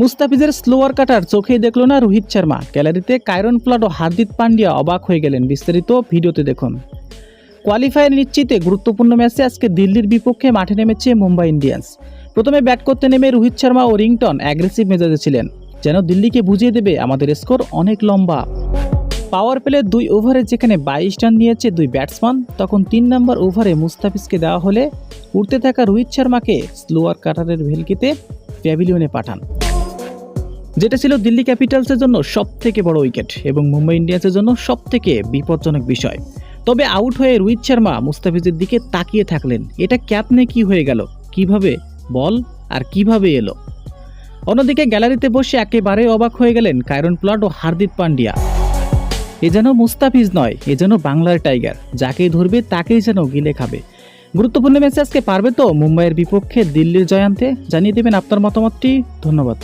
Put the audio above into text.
মুস্তাফিজের স্লোয়ার কাটার চোখেই দেখল না রোহিত শর্মা। গ্যালারিতে কায়রন প্লাট ও হার্দিক পান্ডিয়া অবাক হয়ে গেলেন। বিস্তারিত ভিডিওতে দেখুন। কোয়ালিফায়ার নিশ্চিতে গুরুত্বপূর্ণ ম্যাচে আজকে দিল্লির বিপক্ষে মাঠে নেমেছে মুম্বাই ইন্ডিয়ান্স। প্রথমে ব্যাট করতে নেমে রোহিত শর্মা ও রিংটন অ্যাগ্রেসিভ মেজাজে ছিলেন। যেন দিল্লিকে বুঝিয়ে দেবে আমাদের স্কোর অনেক লম্বা। পাওয়ার প্লে দুই ওভারে যেখানে বাইশ রান নিয়েছে দুই ব্যাটসম্যান, তখন তিন নম্বর ওভারে মুস্তাফিজকে দেওয়া হলে উঠতে থাকা রোহিত শর্মাকে স্লোয়ার কাটারের ভেলকিতে প্যাভিলিয়নে পাঠান। যেটা ছিল দিল্লি ক্যাপিটালসের জন্য সব থেকে বড় উইকেট এবং মুম্বাই ইন্ডিয়ান্সের জন্য সব থেকে বিপজ্জনক বিষয়। তবে আউট হয়ে রোহিত শর্মা মুস্তাফিজের দিকে তাকিয়ে থাকলেন। এটা ক্যাপনে কি হয়ে গেল? কীভাবে বল আর কীভাবে এলো? অন্যদিকে গ্যালারিতে বসে একেবারে অবাক হয়ে গেলেন কায়রন প্লট ও হার্দিক পান্ডিয়া। এ যেন মুস্তাফিজ নয়, এ যেন বাংলার টাইগার। যাকেই ধরবে তাকেই যেন গিলে খাবে। গুরুত্বপূর্ণ ম্যাচে আজকে পারবে তো মুম্বাইয়ের বিপক্ষে দিল্লির জয়ান্তে? জানিয়ে দেবেন আপনার মতামতটি। ধন্যবাদ।